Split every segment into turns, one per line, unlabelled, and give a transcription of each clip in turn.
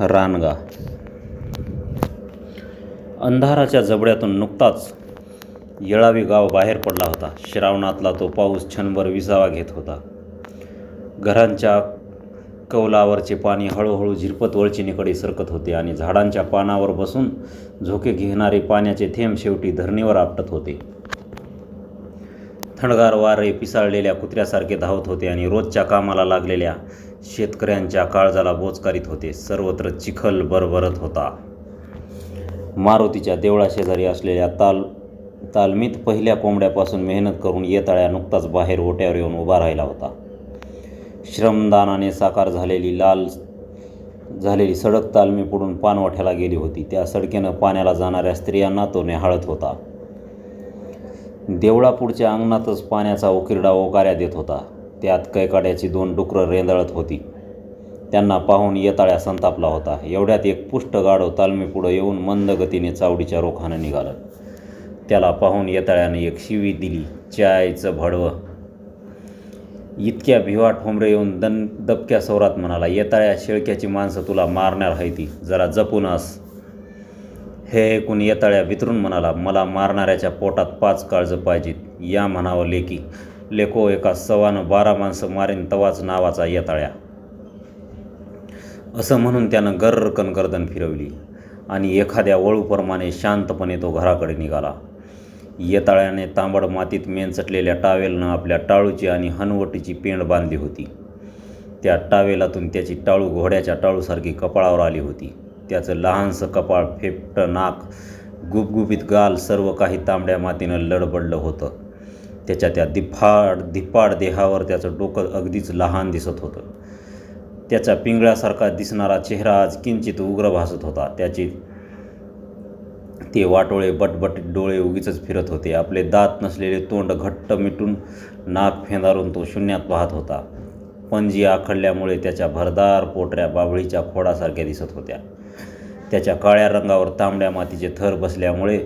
रानगा. अंधाराच्या जबड्यातून नुकताच येळावी गाव बाहेर पडला होता. श्रावणातला तो पाऊस क्षणभर विसावा घेत होता. घरांच्या कौलावरचे पाणी हळूहळू झिरपत वळचिनीकडे सरकत होते आणि झाडांच्या पानावर बसून झोके घेणारे पाण्याचे थेंब शेवटी धरणीवर आपटत होते. थंडगार वारे पिसाळलेल्या कुत्र्यासारखे धावत होते आणि रोजच्या कामाला लागलेल्या शेतकऱ्यांच्या काळजाला बोच करीत होते. सर्वत्र चिखल बरबरत होता. मारुतीच्या देवळाशेजारी असलेल्या ताल तालमीत पहिल्या कोंबड्यापासून मेहनत करून येताळ्या नुकताच बाहेर ओट्यावर येऊन उभा राहिला होता. श्रमदानाने साकार झालेली लाल झालेली सडक तालमी पुढून पानवठ्याला गेली होती. त्या सडकेनं पाण्याला जाणाऱ्या स्त्रियांना तो निहाळत होता. देवळापुढच्या अंगणातच पाण्याचा उकिरडा ओकाऱ्या देत होता. त्यात कैकाड्याची दोन डुकरं रेंदळत होती. त्यांना पाहून येताळ्या संतापला होता. एवढ्यात एक पुष्ट गाढव तालमीपुढं येऊन मंद गतीने चावडीच्या रोखानं निघालं. त्याला पाहून येताळ्याने एक शिवी दिली. चायचं भडवं. इतक्या भिवा ठोंबरे येऊन दन दबक्या स्वरात म्हणाला येताळ्या शेळक्याची माणसं तुला मारणार आहे ती जरा जपून अस हे ऐकून येताळ्या वितरून म्हणाला मला मारणाऱ्याच्या पोटात पाच काळजं पाहिजेत. या म्हणावं लेकी. लेको एका सवानं बारा माणसं मारेन तवाच नावाचा येताळ्या. असं म्हणून त्यानं गर्रकन गर्दन फिरवली आणि एखाद्या वळूप्रमाणे शांतपणे तो घराकडे निघाला. येताळ्याने तांबड मातीत मेंचटलेल्या टावेलनं आपल्या टाळूची आणि हनवटीची पेंड बांधली होती. त्या टावेलातून त्याची टाळू घोड्याच्या टाळूसारखी कपाळावर आली होती. त्याचं लहानसं कपाळ फेपटं नाक गुबगुबीत गाल सर्व काही तांबड्या मातीनं लडबडलं होतं. त्याच्या त्या दिफाड धिप्पाड देहावर त्याचं डोकं अगदीच लहान दिसत होतं. त्याचा पिंगळ्यासारखा दिसणारा चेहरा आज किंचित उग्र भासत होता. त्याची ते वाटोळे बटबट डोळे उगीच फिरत होते. आपले दात नसलेले तोंड घट्ट मिटून नाक फेंदारून तो शून्यात पाहत होता. पणजी आखडल्यामुळे त्याच्या भरदार पोटऱ्या बाभळीच्या खोडासारख्या दिसत होत्या. त्याच्या काळ्या रंगावर तांबड्या मातीचे थर बसल्यामुळे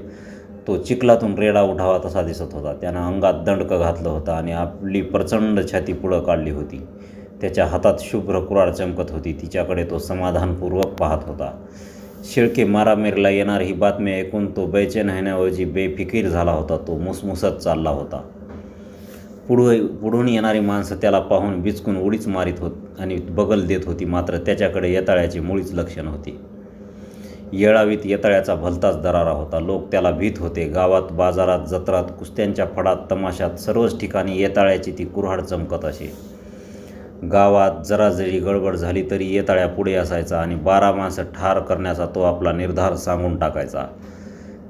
तो चिखलातून रेडा उठावा तसा दिसत होता. त्यानं अंगात दंडकं घातलं होतं आणि आपली प्रचंड छाती पुढं काढली होती. त्याच्या हातात शुभ्र कुराड चमकत होती. तिच्याकडे तो समाधानपूर्वक पाहत होता. शेळके मारामेरला येणार ही बातमी ऐकून तो बेचैन होण्याऐवजी बेफिकीर झाला होता. तो मुसमुसत चालला होता. पुढे पुढून येणारी माणसं त्याला पाहून बिचकून उडीच मारीत होत आणि बगल देत होती. मात्र त्याच्याकडे येताळ्याची मुळीच लक्ष नव्हती येळावीत येताळ्याचा भलताच दरारा होता. लोक त्याला भीत होते. गावात बाजारात जत्रात कुस्त्यांच्या फडात तमाशात सर्वच ठिकाणी येताळ्याची ती कुऱ्हाड चमकत असे. गावात जरा जरी गडबड झाली तरी येताळ्या पुढे असायचा आणि बारा माणसं ठार करण्याचा तो आपला निर्धार सांगून टाकायचा.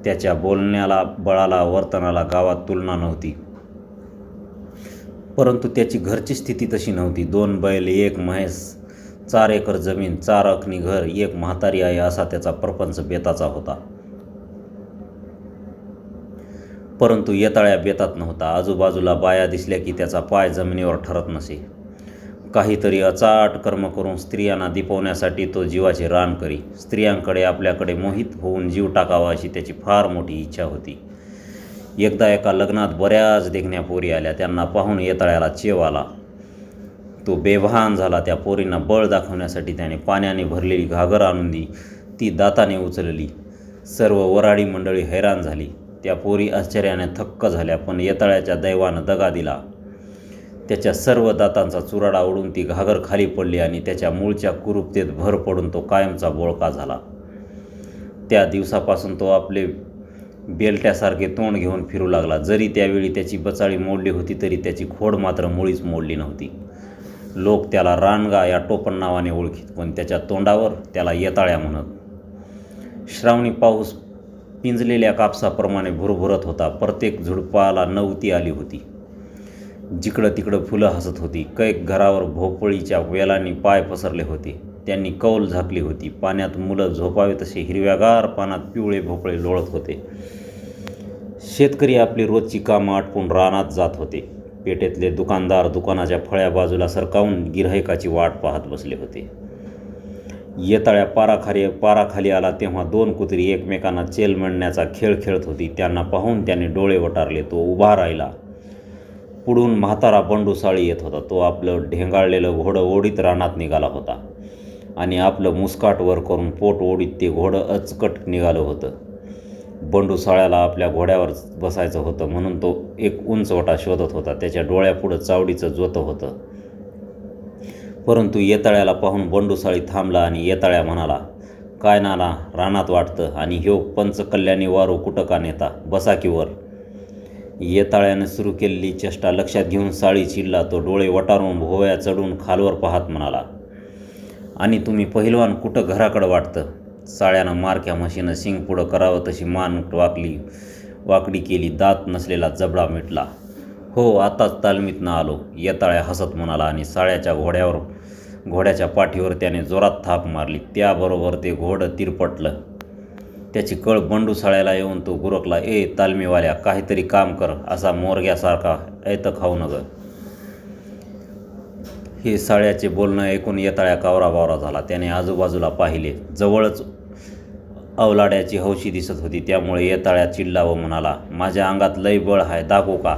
त्याच्या बोलण्याला बळाला वर्तनाला गावात तुलना नव्हती. परंतु त्याची घरची स्थिती तशी नव्हती. दोन बैल एक म्हैस चार एकर जमीन चार अखनी घर एक म्हातारी आहे असा त्याचा प्रपंच बेताचा होता. परंतु येताळ्या बेतात नव्हता. आजूबाजूला बाया दिसल्या की त्याचा पाय जमिनीवर ठरत नसे. काहीतरी अचाट कर्म करून स्त्रियांना दिपवण्यासाठी तो जीवाचे रान करी. स्त्रियांकडे आपल्याकडे मोहित होऊन जीव टाकावा अशी त्याची फार मोठी इच्छा होती. एकदा एका लग्नात बऱ्याच देखण्या पोरी आल्या. त्यांना पाहून येताळ्याला चेव आला. तो बेभान झाला त्या पोरींना बळ दाखवण्यासाठी त्याने पाण्याने भरलेली घागर आणून दी. ती दाताने उचलली. सर्व वराडी मंडळी हैराण झाली. त्या पोरी आश्चर्याने थक्क झाल्या पण येताळ्याच्या दैवानं दगा दिला. त्याच्या सर्व दातांचा चुराडा उडून ती घागर खाली पडली आणि त्याच्या मूळच्या कुरूपतेत भर पडून तो कायमचा बोळका झाला. त्या दिवसापासून तो आपले बेलट्यासारखे तोंड घेऊन फिरू लागला. जरी त्यावेळी त्याची बचाळी मोडली होती तरी त्याची खोड मात्र मुळीच मोडली नव्हती. लोक त्याला रानगा या टोपण नावाने ओळखीत पण त्याच्या तोंडावर त्याला येताळ्या म्हणत. श्रावणी पाऊस पिंजलेल्या कापसाप्रमाणे भुरभुरत होता. प्रत्येक झुडपाला नवती आली होती. जिकडं तिकडं फुलं हसत होती. कैक घरावर भोपळीच्या वेलांनी पाय पसरले होते. त्यांनी कौल झाकली होती. पाण्यात मुलं झोपावे तसे हिरव्यागार पानात पिवळे भोपळे लोळत होते. शेतकरी आपली रोजची कामं आटपून रानात जात होते. पेठेतले दुकानदार दुकानाच्या फळ्या बाजूला सरकावून गिऱ्हाईकाची वाट पाहत बसले होते. येताळ्या पाराखाली पाराखाली आला तेव्हा दोन कुत्री एकमेकांना चेल म्हणण्याचा खेळ खेळत होती. त्यांना पाहून त्याने डोळे वटारले तो उभा राहिला. पुढून म्हातारा बंडू साळी येत होता. तो आपलं ढेंगाळलेलं घोडं ओढीत रानात निघाला होता आणि आपलं मुस्काट वर करून पोट ओढीत ते घोडं अचकट निघालं होतं. बंडू साळ्याला आपल्या घोड्यावर बसायचं होतं म्हणून तो एक उंच ओटा शोधत होता. त्याच्या डोळ्यापुढं चावडीचं जोतं होतं. परंतु येताळ्याला पाहून बंडू साळी थांबला आणि येताळ्या म्हणाला काय नाना रानात वाटतं आणि ह्यो पंचकल्याणी वारू कुठं का नेता? बसा येताळ्याने सुरू केलेली चेष्टा लक्षात घेऊन साळी चिडला तो डोळे वटारून भोवया चढून खालवर पाहत म्हणाला आणि तुम्ही पहिलवान कुठं घराकडं वाटतं? चाळ्यानं मारक्या म्हशीनं शिंग पुढं करावं तशी मान वाकली वाकडी केली दात नसलेला जबडा मिटला. हो आताच तालमीतनं आलो. येताळ्या हसत म्हणाला आणि साळ्याच्या घोड्यावर घोड्याच्या पाठीवर त्याने जोरात थाप मारली. त्याबरोबर ते घोडं तिरपटलं. त्याची कळ बंडू साळ्याला येऊन तो गुरकला ए तालमीवाल्या काहीतरी काम कर. असा मोरग्यासारखा ऐत खाऊ नग. हे साळ्याचे बोलणं ऐकून येताळ्या कावरा बावरा झाला. त्याने आजूबाजूला पाहिले. जवळच अवलाड्याची हौशी दिसत होती. त्यामुळे येताळ्या चिडला व म्हणाला माझ्या अंगात लय बळ आहे दाखवू का?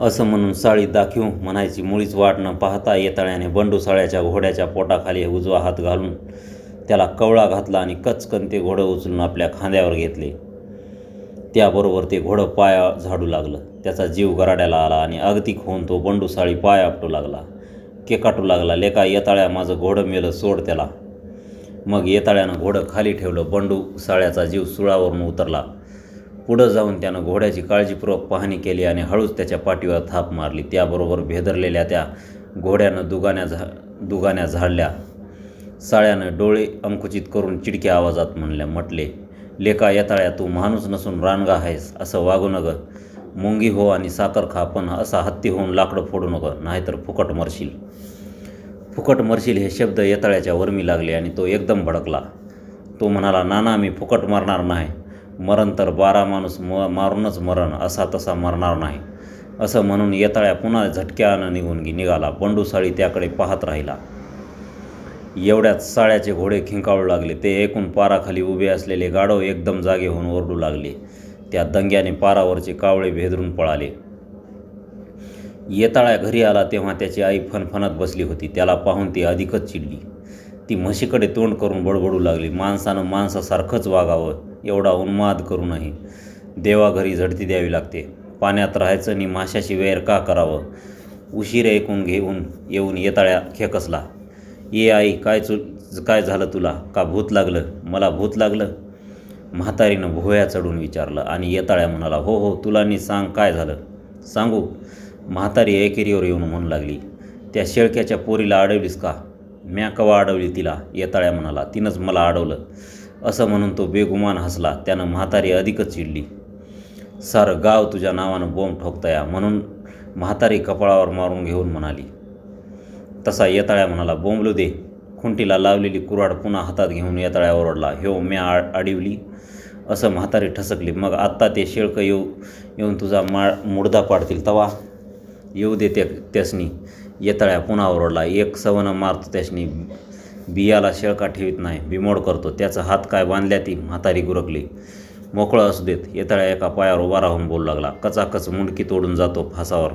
असं म्हणून साळी दाखवू म्हणायची मुळीच वाट न पाहता येताळ्याने बंडू साळ्याच्या घोड्याच्या पोटाखाली उजवा हात घालून त्याला कवळा घातला आणि कचकन ते घोडं उचलून आपल्या खांद्यावर घेतले. त्याबरोबर ते घोडं पाया झाडू लागलं. त्याचा जीव गराड्याला आला आणि अगतिक होऊन तो बंडू साळी पाय आपटू लागला. केकाटू लागला. लेका येताळ्या माझं घोडं मेलं सोड त्याला. मग येताळ्यानं घोडं खाली ठेवलं. बंडू साळ्याचा जीव सुळावरून उतरला. पुढं जाऊन त्यानं घोड्याची काळजीपूर्वक पाहणी केली आणि हळूच त्याच्या पाठीवर थाप मारली. त्याबरोबर भेदरलेल्या त्या घोड्यानं दुगाण्या झा दुगाण्या झाडल्या. साळ्यानं डोळे अंकुचित करून चिडक्या आवाजात म्हणल्या म्हटले लेका येताळ्या तू माणूस नसून रानगा आहेस असं वागू नग. मुंगी हो आणि साखर खा पण असा हत्ती होऊन लाकडं फोडू नको नाहीतर फुकट मरशील. फुकट मरशील हे शब्द येताळ्याच्या वर्मी लागले आणि तो एकदम भडकला. तो म्हणाला नाना मी फुकट मरणार नाही. मरण तर बारा माणूस म मारूनच मरण असा तसा मरणार नाही. असं म्हणून येताळ्या पुन्हा झटक्यानं निघून निघाला. बंडू साळी त्याकडे पाहत राहिला. एवढ्यात साळ्याचे घोडे खिंकाळू लागले. ते ऐकून पाराखाली उभे असलेले गाढव एकदम जागे होऊन ओरडू लागले. त्या दंग्याने पारावरचे कावळे भेदरून पळाले. येताळ्या घरी आला तेव्हा त्याची आई फनफनत बसली होती. त्याला पाहून ती अधिकच चिडली. ती म्हशीकडे तोंड करून बडबडू लागली. माणसानं माणसासारखंच वागावं एवढा उन्माद करू नये देवाघरी झडती द्यावी लागते. पाण्यात राहायचं आणि माशाशी वैर का करावं? उशीर ऐकून घेऊन येऊन येताळ्या खेकसला ये आई काय चु काय झालं तुला? का भूत लागलं? मला भूत लागलं? म्हातारीनं भोया चढून विचारलं आणि येताळ्या म्हणाला हो हो तुला नी सांग काय झालं? सांगू. म्हातारी एकेरीवर येऊन म्हणू लागली त्या शेळक्याच्या पोरीला अडवलीस का? म्या कवा अडवली तिला? येताळ्या म्हणाला तिनंच मला अडवलं. असं म्हणून तो बेगुमान हसला त्यानं म्हातारी अधिकच चिडली. सारं गाव तुझ्या नावानं बोंब ठोकतया म्हणून म्हातारी कपाळावर मारून घेऊन म्हणाली. तसा येताळ्या म्हणाला बोंबलू दे. खुंटीला लावलेली कुऱ्हाड पुन्हा हातात घेऊन येताळ्या ओरडला ह्यो म्या आ अडवली. असं म्हातारी ठसकली. मग आत्ता ते शेळकं येऊ येऊन तुझा मा मुडदा पाडतील. तवा येऊ दे त्या त्यासनी. येताळ्या पुन्हा ओरडला. एक सवनं मारतो त्यासनी. बियाला शेळका ठेवीत नाही. बिमोड करतो. त्याचा हात काय बांधल्या ती? म्हातारी गुरकली. मोकळं असू देत. येताळ्या एका पायावर उभा राहून बोलू लागला. कचाकच मुंडकी तोडून जातो फासावर.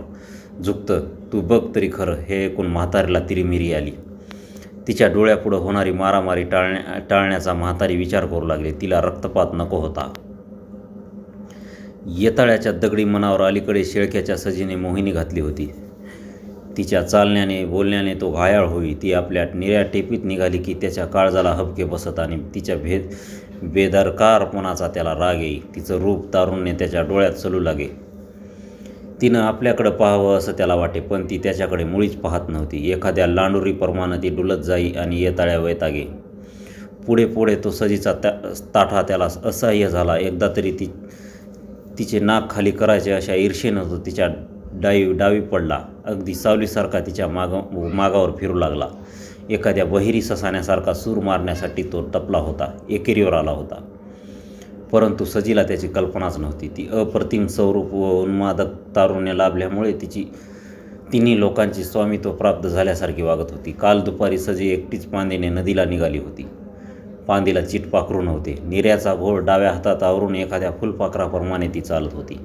झुकतं तू बघ तरी खरं. हे ऐकून म्हातारीला तिरीमिरी आली. तिच्या डोळ्यापुढं होणारी मारामारी टाळण्या टाळण्याचा म्हातारी विचार करू लागली. तिला रक्तपात नको होता. येताळ्याच्या दगडी मनावर अलीकडे शेळक्याच्या सजीने मोहिनी घातली होती. तिच्या चालण्याने बोलण्याने तो घायाळ होई. ती आपल्या निऱ्या टेपीत निघाली की त्याच्या काळजाला हबके बसत आणि तिच्या भेद बेदरकारपणाचा त्याला राग येई. तिचं रूप तारुण्य त्याच्या डोळ्यात चलू लागे. तिनं आपल्याकडं पाहावं असं त्याला वाटे पण ती त्याच्याकडे मुळीच पाहत नव्हती. एखाद्या लांडुरीप्रमाणे ती डुलत जाई आणि येताळ्या वैतागे. पुढे पुढे तो सजीचा त्या ताठा त्याला असह्य झाला. एकदा तरी ती तिचे नाक खाली करायचे अशा ईर्षेनं तो तिच्या डावी डावी पडला. अगदी सावलीसारखा तिच्या माग मागावर फिरू लागला. एखाद्या बहिरी ससाण्यासारखा सूर मारण्यासाठी तो टपला होता. एकेरीवर आला होता. परंतु सजीला त्याची कल्पनाच नव्हती. ती अप्रतिम स्वरूप व उन्मादक तारुण्य लाभल्यामुळे तिची तिन्ही लोकांची स्वामित्व प्राप्त झाल्यासारखी वागत होती. काल दुपारी सजी एकटीच पांदेने नदीला निघाली होती. पांदीला चीट पाखरू नव्हते. निर्याचा घोळ डाव्या हातात आवरून एखाद्या फुलपाखराप्रमाणे ती चालत होती.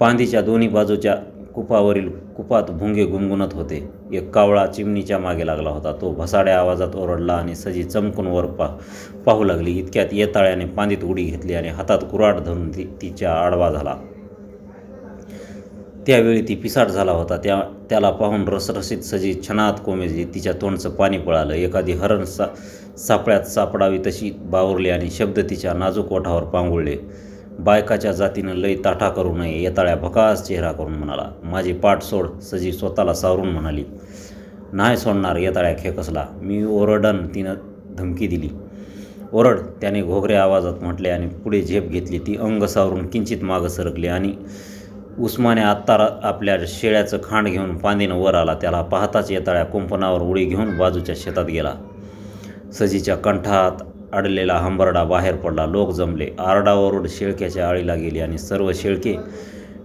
पांदीच्या दोन्ही बाजूच्या कुपावरील कुपात भुंगे गुणगुणत होते. एक कावळा चिमणीच्या मागे लागला होता. तो भसाड्या आवाजात ओरडला आणि सजी चमकून वर पा पाहू लागली. इतक्यात येताळ्याने पांदीत उडी घेतली आणि हातात कुऱ्हाड धरून ती तिच्या आडवा झाला. त्यावेळी ती पिसाट झाला होता. त्या त्याला पाहून रसरसीत सजी छनात कोमेजली तिच्या तोंडचं पाणी पळालं. एखादी हरण सा सापळ्यात सापडावी तशी बावरली आणि शब्द तिच्या नाजूक ओठावर पांगुळले बायकाच्या जातीनं लय ताठा करू नये येताळ्या भकास चेहरा करून म्हणाला. माझी पाठ सोड सजी स्वतःला सावरून म्हणाली. नाही सोडणार येताळ्या खेकसला. मी ओरडन तिनं धमकी दिली. ओरड त्याने घोगऱ्या आवाजात म्हटले आणि पुढे झेप घेतली. ती अंग सावरून किंचित मागं सरकली आणि उस्माने आत्ता आपल्या शेळ्याचं खांड घेऊन पांदीनं वर आला. त्याला पाहताच येताळ्या कुंपणावर उडी घेऊन बाजूच्या शेतात गेला. सजीच्या कंठात अडलेला हंबरडा बाहेर पडला. लोक जमले. आरडाओरड शेळक्याच्या आळीला गेली आणि सर्व शेळके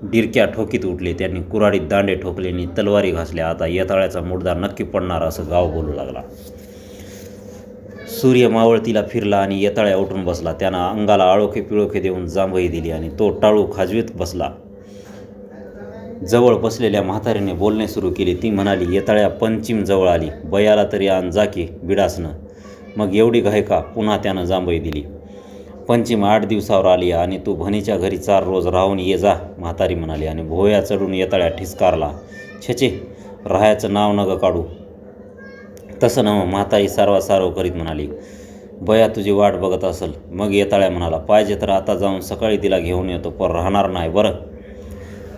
डिरक्या ठोकीत उठले. त्यांनी कुऱ्हाडीत दांडे ठोकले आणि तलवारी घासल्या. आता येताळ्याचा मुडदा नक्की पडणार असं गाव बोलू लागला. सूर्य मावळतीला फिरला आणि येताळ्या उठून बसला. त्यानं अंगाला आळोखे पिळोखे देऊन जांभई दिली आणि तो टाळू खाजवीत बसला. जवळ बसलेल्या म्हातारीने बोलणे सुरू केले. ती म्हणाली येताळ्या पंचिम जवळ आली. बयाला तरी आण बिडासनं. मग एवढी घाय का? पुन्हा त्यानं जांभई दिली. पंचिम आठ दिवसावर आली आणि तू भणीच्या घरी चार रोज राहून ये जा म्हातारी म्हणाली आणि भोया चढून येताळ्या ठिसकारला. छेचे राहायचं नाव नगं काढू. तसं नव म्हातारी सारवा सारव करीत म्हणाली. बया तुझी वाट बघत असेल. मग येताळ्या म्हणाला पाहिजे तर आता जाऊन सकाळी तिला घेऊन येतो पण राहणार नाही बरं?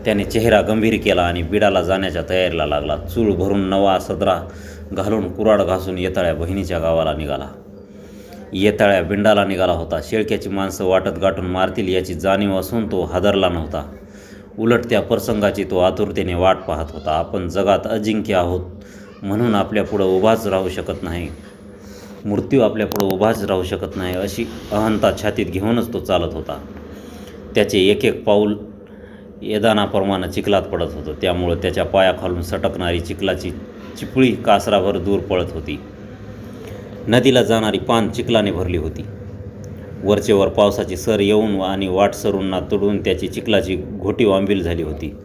त्याने चेहरा गंभीर केला आणि बिडाला जाण्याच्या तयारीला लागला. चूळ भरून नवा सदरा घालून कुराड घासून येताळ्या बहिणीच्या गावाला निघाला. येताळ्या बिंडाला निघाला होता. शेळक्याची माणसं वाटत गाठून मारतील याची जाणीव असून तो हादरला नव्हता. उलट त्या प्रसंगाची तो आतुरतेने वाट पाहत होता. आपण जगात अजिंक्य आहोत म्हणून आपल्यापुढं उभाच राहू शकत नाही. मृत्यू आपल्यापुढं उभाच राहू शकत नाही अशी अहंता छातीत घेऊनच तो चालत होता. त्याचे एक एक पाऊल येदानाप्रमाणे चिखलात पडत होतं. त्यामुळं त्याच्या पायाखालून सटकणारी चिखलाची चिपळी कासराभर दूर पळत होती. नदीला जाणारी पान चिखलाने भरली होती. वरचेवर पावसाची सर येऊन आणि वाट सरूंना तुडून त्याची चिखलाची घोटी वांबील झाली होती.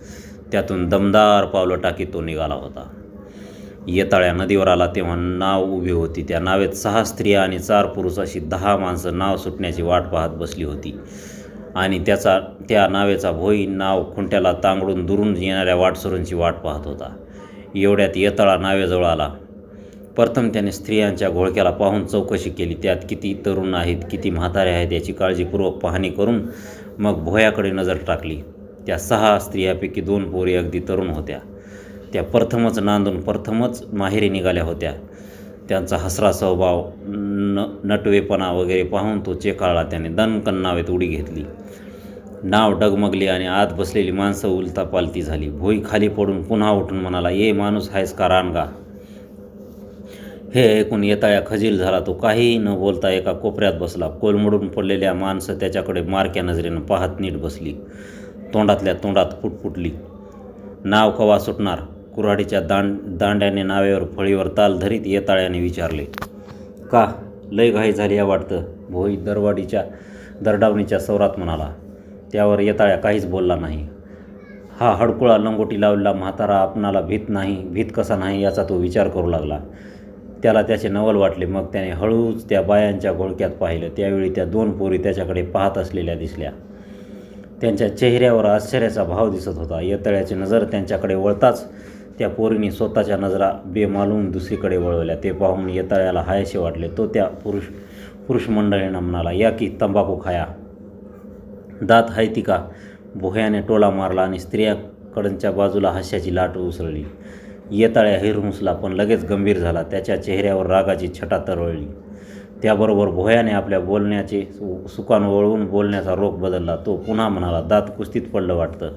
त्यातून दमदार पावलं टाकीत तो निघाला होता. येताळ्या नदीवर आला तेव्हा नाव उभी होती. त्या नावेत सहा स्त्रिया आणि चार पुरुष अशी दहा माणसं नाव सुटण्याची वाट पाहत बसली होती. आणि त्याचा त्या नावेचा भोई नाव खुंट्याला तांगडून दुरून येणाऱ्या वाटसरूंची वाट पाहत होता. एवढ्यात येताळा नावेजवळ आला. प्रथम त्याने स्त्रियांच्या घोळक्याला पाहून चौकशी केली. त्यात किती तरुण आहेत किती म्हातारे आहेत याची काळजीपूर्वक पाहणी करून मग भोयाकडे नजर टाकली. त्या सहा स्त्रियापैकी दोन पोरी अगदी तरुण होत्या. त्या प्रथमच नांदून प्रथमच माहेरी निघाल्या होत्या. त्यांचा हसरा स्वभाव न नटवेपणा वगैरे पाहून तो चेकाळला. त्याने दणकन नावेत उडी घेतली. नाव डगमगली आणि आत बसलेली माणसं उलतापालती झाली. भोई खाली पडून पुन्हा उठून म्हणाला ये माणूस आहेस का रानगा? हे ऐकून येताया खजील झाला तो. काहीही न बोलता एका कोपऱ्यात बसला. कोलमडून पडलेल्या माणसं त्याच्याकडे मारक्या नजरेनं पाहत नीट बसली. तोंडातल्या तोंडात फुटफुटली नाव कवा सुटणार? कुऱ्हाडीच्या दांड दांड्याने नावेवर फळीवर ताल धरीत येताळ्याने विचारले. का? लय घाई झाली या वाटतं? भोई दरवाडीच्या दरडावणीच्या सौरात म्हणाला. त्यावर येताळ्या काहीच बोलला नाही. हा हडकुळा लंगोटी लावलेला म्हातारा आपणाला भीत नाही भीत कसा नाही याचा तो विचार करू लागला. त्याला त्याचे नवल वाटले. मग त्याने हळूच त्या बायांच्या घोळक्यात पाहिलं. त्यावेळी त्या दोन पोरी त्याच्याकडे पाहत असलेल्या दिसल्या. त्यांच्या चेहऱ्यावर आश्चर्याचा भाव दिसत होता. येतळ्याची नजर त्यांच्याकडे वळताच त्या पोरीने स्वतःच्या नजरा बेमालूम दुसरीकडे वळवल्या. ते पाहून येताळ्याला हायसे वाटले. तो त्या पुरुष पुरुष मंडळींना म्हणाला या की तंबाखू खाया. दात हाय ती का भोह्याने टोला मारला आणि स्त्रियाकडच्या बाजूला हास्याची लाट उसळली. येताळ्या हिरमुसला पण लगेच गंभीर झाला. त्याच्या चेहऱ्यावर रागाची छटा तरळली. त्याबरोबर भोयाने आपल्या बोलण्याचे सु- सुकान वळवून बोलण्याचा रोख बदलला. तो पुन्हा म्हणाला दात कुस्तीत पडलं वाटतं.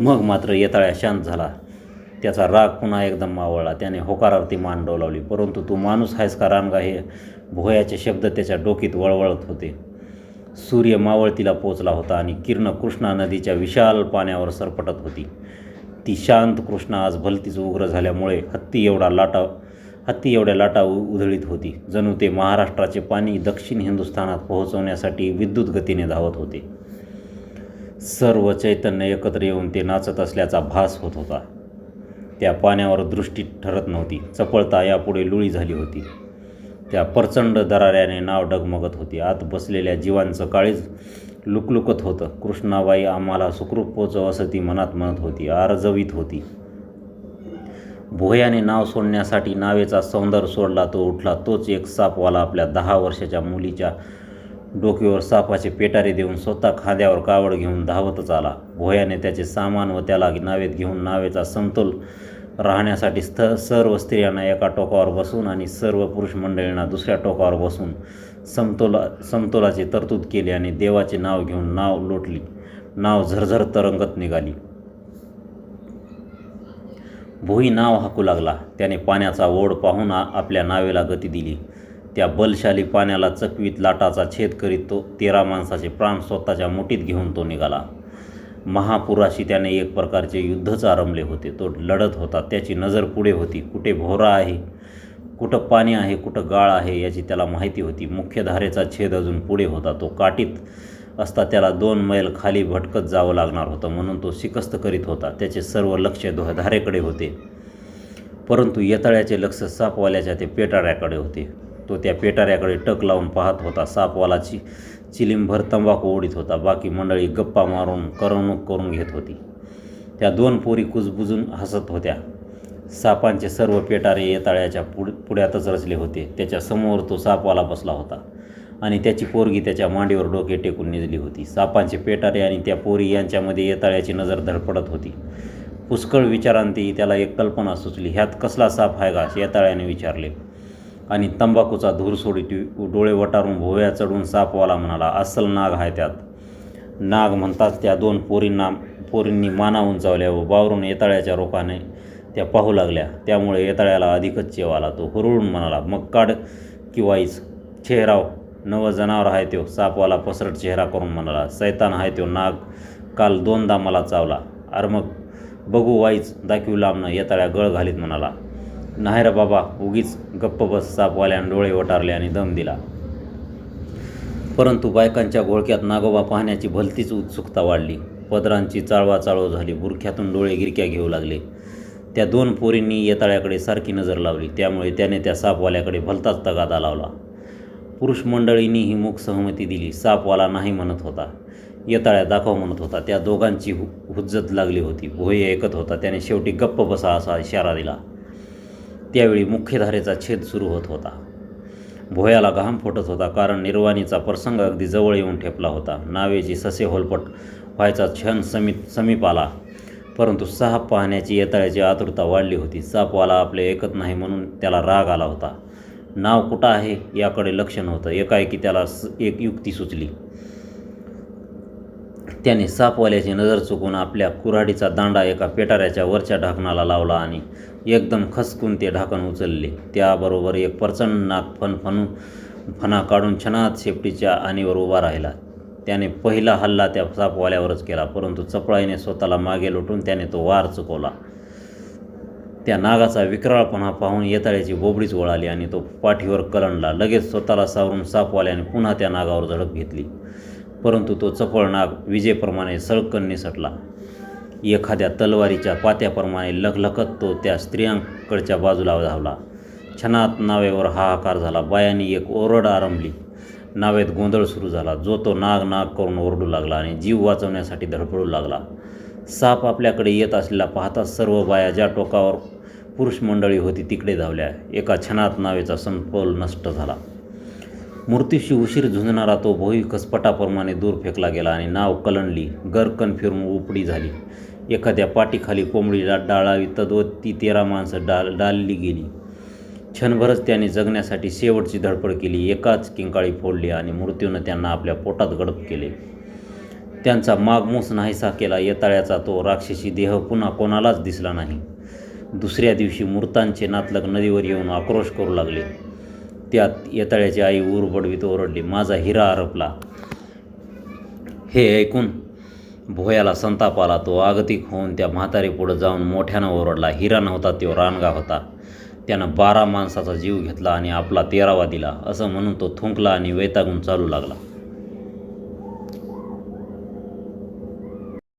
मग मात्र येताळ्या शांत झाला. त्याचा राग पुन्हा एकदम मावळला त्याने होकारार्थी मान डोलावली. परंतु तू माणूस आहेस का रानगा हे भोयाचे शब्द त्याच्या डोकीत वळवळत होते. सूर्य मावळतीला पोचला होता आणि किरण कृष्णा नदीच्या विशाल पाण्यावर सरपटत होती. ती शांत कृष्णा आज भलतीच उग्र झाल्यामुळे हत्ती एवढा लाटा हत्ती एवढ्या लाटा उ- उधळीत होती. जणू ते महाराष्ट्राचे पाणी दक्षिण हिंदुस्थानात पोहोचवण्यासाठी विद्युत गतीने धावत होते. सर्व चैतन्य एकत्र येऊन ते नाचत असल्याचा भास होत होता. त्या पाण्यावर दृष्टी ठरत नव्हती. चपळता यापुढे लुळी झाली होती. त्या प्रचंड दराऱ्याने नाव डगमगत होती. आत बसलेल्या जीवांचं काळीच लुकलुकत होतं. कृष्णाबाई आम्हाला सुखरूप पोचव असं ती मनात म्हणत होती. आरजवीत होती. भोयाने नाव सोडण्यासाठी नावेचा सौंदर्य सोडला तो उठला. तोच एक सापवाला आपल्या दहा वर्षाच्या मुलीच्या डोक्यावर सापाचे पेटारे देऊन स्वतः खांद्यावर कावड घेऊन धावतच आला. भोयाने त्याचे सामान व त्याला नावेत घेऊन नावेचा समतोल राहण्यासाठी स्थ सर्व स्त्रियांना एका टोकावर बसून आणि सर्व पुरुष मंडळींना दुसऱ्या टोकावर बसून समतोला समतोलाची तरतूद केली आणि देवाचे नाव घेऊन नाव लोटली. नाव झरझर तरंगत निघाली. भोई नाव हाकू लागला. त्याने पाण्याचा ओढ पाहून आपल्या नावेला गती दिली. त्या बलशाली पाण्याला चकवीत लाटाचा छेद करीत तो तेरा माणसाचे प्राण स्वतःच्या मुठीत घेऊन तो निघाला. महापुराशी त्याने एक प्रकारचे युद्धच आरंभले होते. तो लढत होता. त्याची नजर पुढे होती. कुठे भोवरा आहे? कुठं पाणी आहे? कुठं गाळ आहे? याची त्याला माहिती होती. मुख्य धारेचा छेद अजून पुढे होता. तो काठीत असता त्याला दोन मैल खाली भटकत जावं लागणार होतं. म्हणून तो शिकस्त करीत होता. त्याचे सर्व लक्ष धारेकडे होते. परंतु येताळ्याचे लक्ष सापवाल्याच्या ते पेटाऱ्याकडे होते. तो त्या पेटाऱ्याकडे टक लावून पाहत होता. सापवालाची चिलिंभर तंबाखू ओढीत होता. बाकी मंडळी गप्पा मारून करमणूक करून घेत होती. त्या दोन पोरी कुजबुजून हसत होत्या. सापांचे सर्व पेटारे येताळ्याच्या पुढ पुढ्यातच रचले होते. त्याच्यासमोर तो सापवाला बसला होता आणि त्याची पोरगी त्याच्या मांडीवर डोके टेकून निजली होती. सापांचे पेटारे आणि त्या पोरी यांच्यामध्ये येताळ्याची नजर धडपडत होती. पुष्कळ विचारांती त्याला एक कल्पना सुचली. ह्यात कसला साप आहे का? येताळ्याने विचारले. आणि तंबाखूचा धूर सोडी डोळे वटारून भोव्या चढून सापवाला म्हणाला अस्सल नाग आहे त्यात. नाग म्हणताच त्या दोन पोरींना पोरींनी माना उंचावल्या व बावरून येताळ्याच्या रोपाने त्या पाहू लागल्या. त्यामुळे येताळ्याला अधिकच चेव आला. तो हुरळून म्हणाला मग काढ किंवाईच चेहराव नवं जनावर आहे तो सापवाला पसरट चेहरा करून म्हणाला सैतान आहे तो नाग काल दोनदा मला चावला. अरे मग बघू वाईच दाखवू लांबणं येताळ्या गळ घालीत म्हणाला नाही रे बाबा उगीच गप्प बस सापवाल्याने डोळे वटारले आणि दम दिला. परंतु बायकांच्या घोळक्यात नागोबा पाहण्याची भलतीच उत्सुकता वाढली. पदरांची चाळवाचाळव झाली बुरख्यातून डोळे गिरक्या घेऊ लागले. त्या दोन पोरींनी येताळ्याकडे सारखी नजर लावली त्यामुळे त्याने त्या सापवाल्याकडे भलताच तगादा लावला. पुरुष मंडळींनी ही मूक सहमती दिली सापवाला नाही म्हणत होता. येताळ्या दाखव म्हणत होता त्या दोघांची हु हुज्जत लागली होती भोये ऐकत होता त्याने शेवटी गप्प बसा असा इशारा दिला. त्यावेळी मुख्यधारेचा छेद सुरू होत होता. भोयाला घाम फुटत होता कारण निर्वाणीचा प्रसंग अगदी जवळ येऊन ठेपला होता. नावेची ससे होलपट व्हायचा क्षण समीप समीप आला. परंतु साप पाहण्याची येताळ्याची आतुरता वाढली होती. सापवाला आपले ऐकत नाही म्हणून त्याला राग आला होता. नाव कुठं आहे याकडे लक्ष नव्हतं. एकाएकी त्याला स एक युक्ती सुचली. त्याने सापवाल्याची नजर चुकून आपल्या कुऱ्हाडीचा दांडा एका पेटाऱ्याच्या वरच्या ढाकणाला लावला आणि एकदम खसकून ते ढाकण उचलले. त्याबरोबर एक प्रचंड नाक फणफणून फणा काढून छनात शेपटीच्या आणीवर उभा राहिला. त्याने पहिला हल्ला त्या सापवाल्यावरच केला परंतु चपळाईने स्वतःला मागे लोटून त्याने तो वार चुकवला. त्या नागाचा विक्राळपणा पाहून येताळ्याची बोबडीच वळाली आणि तो पाठीवर कलंडला लगेच स्वतःला सावरून सापवाल्याने पुन्हा त्या नागावर झडप घेतली. परंतु तो चपळ नाग विजेप्रमाणे सळकन निसटला एखाद्या तलवारीच्या पात्याप्रमाणे लखलखत तो त्या स्त्रियांकडच्या बाजूला धावला. छनात नावेवर हाहाकार झाला. बायांनी एक ओरड आरंभली. नावेत गोंधळ सुरू झाला. जो तो नाग नाग करून ओरडू लागला आणि जीव वाचवण्यासाठी धडपडू लागला. साप आपल्याकडे येत असलेला पाहताच सर्व बाया ज्या टोकावर पुरुष मंडळी होती तिकडे धावल्या. एका छनात नावेचा संपोल नष्ट झाला. मूर्तीशी उशीर झुंजणारा तो भोई कसपटाप्रमाणे दूर फेकला गेला आणि नाव कलंडली गरकन फिरून उपडी झाली. एखाद्या पाठीखाली कोंबडीला डाळावी तद्वत ती तेरा माणसं डाल डालली गेली. क्षणभरच त्यांनी जगण्यासाठी शेवटची धडपड केली एकाच किंकाळी फोडली आणि मृत्यूनं त्यांना आपल्या पोटात गडप केले. त्यांचा मागमूस नाहीसा केला येताळ्याचा तो राक्षसी देह पुन्हा कोणालाच दिसला नाही. दुसऱ्या दिवशी मृतांचे नातलग नदीवर येऊन आक्रोश करू लागले. त्यात येताळ्याची आई ऊर बडवीत ओरडली माझा हिरा आरपला हे ऐकून भोयाला संताप आला. तो आगतिक होऊन त्या म्हातारी पुढं जाऊन मोठ्यानं ओरडला. हिरा नव्हता तो रानगा होता. त्यानं बारा माणसाचा जीव घेतला आणि आपला तेरावा दिला. असं म्हणून तो थुंकला आणि वैतागून चालू लागला.